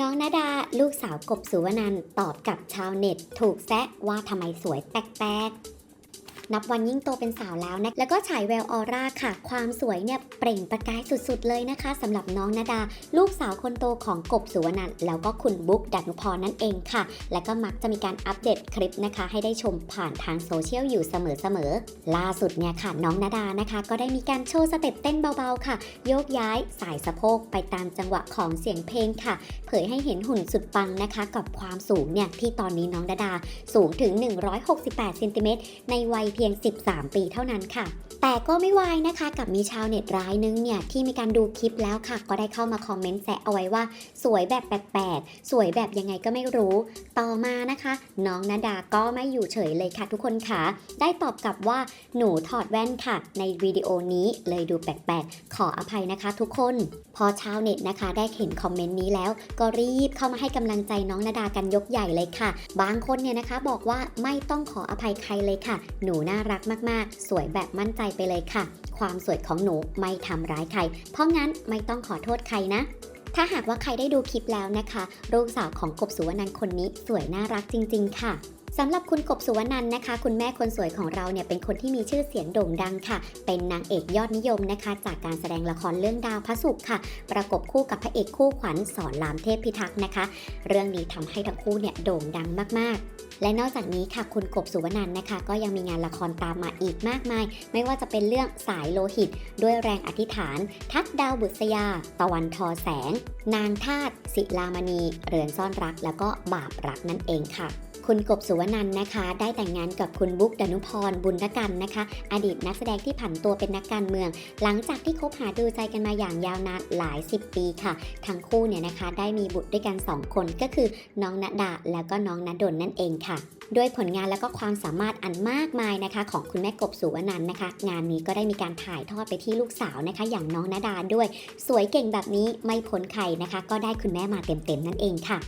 น้องนาดาลูกสาวกบสุวนันตอบกับชาวเน็ต ถูกแซะว่าทำไมสวยแปลกๆ นับวันยิ่งโตเป็นสาวแล้วนะ แล้วก็ฉายแววออร่าค่ะ ความสวยเนี่ยเปล่งประกายสุดๆเลยนะคะสำหรับน้องนาดา ลูกสาวคนโตของกบสุวนันแล้วก็คุณบุ๊กดันุพรนั่นเองค่ะ และก็มักจะมีการอัปเดตคลิปนะคะ ให้ได้ชมผ่านทางโซเชียลอยู่เสมอๆล่าสุดเนี่ยค่ะ น้องนาดานะคะ ก็ได้มีการโชว์สเต็ปเต้นเบาๆค่ะ โยกย้ายสายสะโพกไปตามจังหวะของเสียงเพลงค่ะ เผยให้เห็นหุ่นสุดปังนะคะ กับความสูงเนี่ยที่ตอนนี้น้องนาดาสูงถึง 168เซนติเมตรในวัยเพียง 13 ปีเท่านั้นค่ะ แต่ก็ไม่วายนะคะกับมีชาวเน็ตรายนึงเนี่ยที่มีการดูคลิปแล้วค่ะ ก็ได้เข้ามาคอมเมนต์แซะเอาไว้ว่า สวยแบบแปลกๆ สวยแบบยังไงก็ไม่รู้ ต่อมานะคะ น้องนาดาก็ไม่อยู่เฉยเลยค่ะทุกคนค่ะ ได้ตอบกลับว่าหนูถอดแว่นค่ะ ในวิดีโอนี้เลยดูแปลกๆ ขออภัยนะคะ ทุกคน พอชาวเน็ตนะคะ ได้เห็นคอมเมนต์นี้แล้ว ก็รีบเข้ามาให้กำลังใจน้องนาดากันยกใหญ่เลยค่ะ บางคนเนี่ยนะคะบอกว่าไม่ต้องขออภัยใครเลยค่ะ หนูน่ารักมากๆ สวยแบบมั่นใจไปเลยค่ะ ความสวยของหนูไม่ทำร้ายใคร เพราะงั้นไม่ต้องขอโทษใครนะถ้าหากว่าใครได้ดูคลิปแล้วนะคะลูกสาวของกบสุวรรณันคนนี้สวยน่ารักจริง ๆ ค่ะสำหรับคุณกบสุวรรณันนะคะ คุณแม่คนสวยของเราเนี่ยเป็นคนที่มีชื่อเสียงโด่งดังค่ะ เป็นนางเอกยอดนิยมนะคะ จากการแสดงละครเรื่องดาวพระศุกร์ค่ะ ประกบคู่กับพระเอกคู่ขวัญสอนรามเทพพิทักษ์นะคะ เรื่องนี้ทำให้ทั้งคู่เนี่ยโด่งดังมากๆ และนอกจากนี้ค่ะคุณกบสุวรรณันนะคะ ก็ยังมีงานละครตามมาอีกมากมาย ไม่ว่าจะเป็นเรื่องสายโลหิต ด้วยแรงอธิษฐาน ทักดาวบุษยา ตะวันทอแสง นางทาตศิลามณี เรือนซ่อนรัก แล้วก็บาปรักนั่นเองค่ะ คุณกบสุวรรณันนะคะ ได้แต่งงานกับคุณบุ๊กดนุพรบุญนกันนะคะ อดีตนักแสดงที่ผันตัวเป็นนักการเมือง หลังจากที่คบหาดูใจกันมาอย่างยาวนานหลาย 10 ปีค่ะ ทั้งคู่เนี่ยนะคะได้มีบุตรด้วยกัน 2 คนก็คือน้องณดาแล้วก็น้องณดลนั่นเองค่ะด้วยผลงานแล้วก็ความสามารถอันมากมายนะคะ ของคุณแม่กบสุวรรณันนะคะ งานนี้ก็ได้มีการถ่ายทอดไปที่ลูกสาวนะคะ อย่างน้องณดาด้วย สวยเก่งแบบนี้ไม่พ้นใครนะคะ ก็ได้คุณแม่มาเต็มๆนั่นเองค่ะ